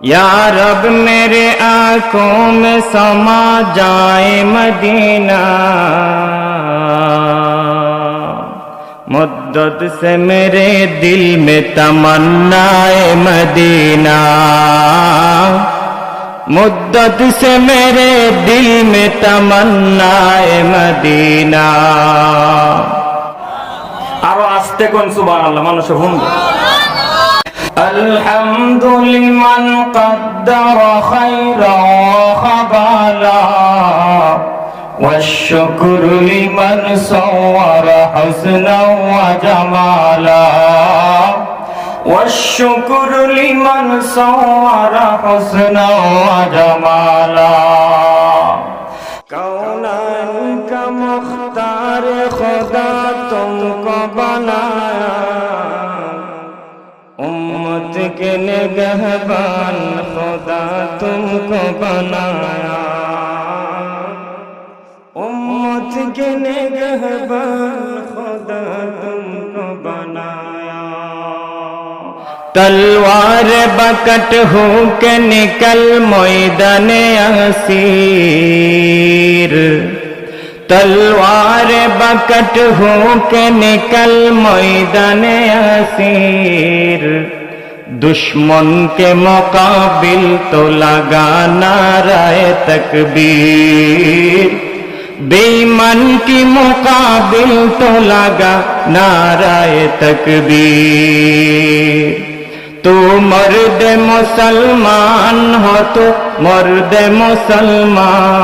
या रब मेरे आंखों में समा जाए मदीना मुद्दत से मेरे दिल में तमन्नाए मदीना मुद्दत से मेरे दिल में तमन्नाए मदीना আরো আস্তে কোন সুবান আল্লাহ মানুষ শুনবে الحمد لمن قدر خيرا وخبالا والشكر لمن صور حسنا وجمالا والشكر لمن صور حسنا وجمالا كونا انك مختار خدا تم کو بنایا के निगहबान खुदा तुमको बनाया। उम्मत के निगहबान खुदा तुमको बनाया। तलवार बकट हो के निकल मैदान असीर। तलवार बकट हो के निकल मैदान असीर। दुश्मन के मुकाबिल तो लगा नाराय तकबीर बेईमान की मुकाबिल तो लगा नाराय तकबीर तू मर्द मुसलमान हो तो मर्द मुसलमान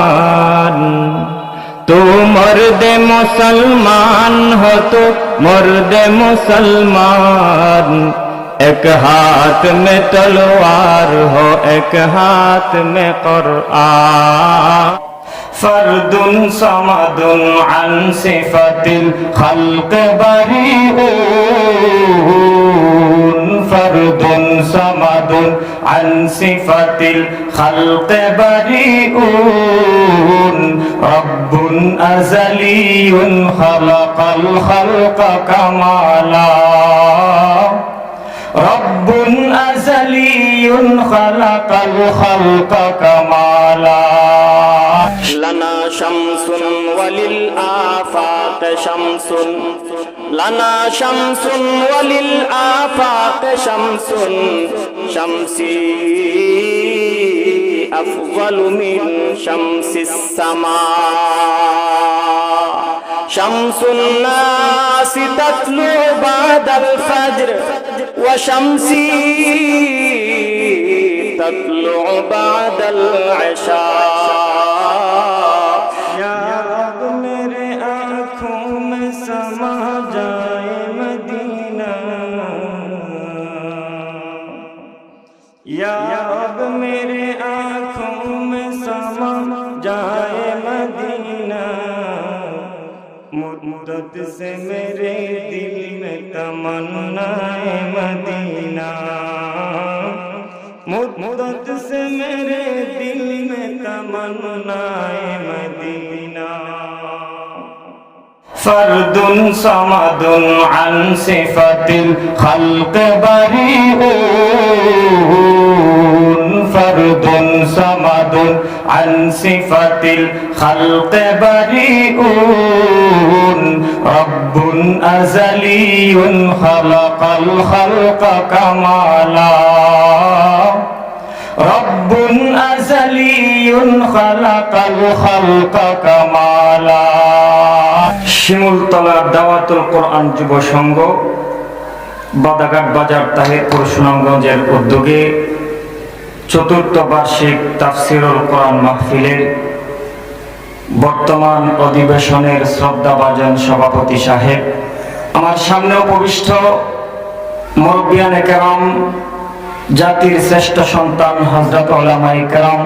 तू मर्द मुसलमान हो तो मर्द मुसलमान ایک ہاتھ میں تلوار ہو ایک ہاتھ میں قرآن فرد صمد عن صفت الخلق بریئون فرد صمد عن صفت الخلق بریئون رب ازلی خلق الخلق کمالا خلق الخلق كمالا. لنا شمس وللآفاق شمس. لنا شمس وللآفاق شمس. شمسي أفضل من شمس السماء. شمس الناس تطلع بعد الفجر. وشمسي تطلع بعد العشاء يا رب मेरे आँखों में समा जाए मदीना या रब मेरे आँखों में समा जाए मदीना मुद्दत से मेरे যমুনায় মদিনা فرد صمد عن صفة الخلق بريء فرد صمد عن صفة الخلق بريء رب أزلي خلق الخلق كمالا خلق الخلق كمالا শিমুলতলা দাওয়াতুল কোরআন যুব সংঘ বাদাঘাট বাজার তাহিরপুর সুনামগঞ্জের উদ্যোগে চতুর্থ বার্ষিক তাফসিরুল কোরআন মাহফিলের বর্তমান অধিবেশনের শ্রদ্ধাভাজন সভাপতি সাহেব আমার সামনে উপবিষ্ট মুরব্বিয়ান কেরাম জাতির শ্রেষ্ঠ সন্তান হজরত ওলামাই কেরাম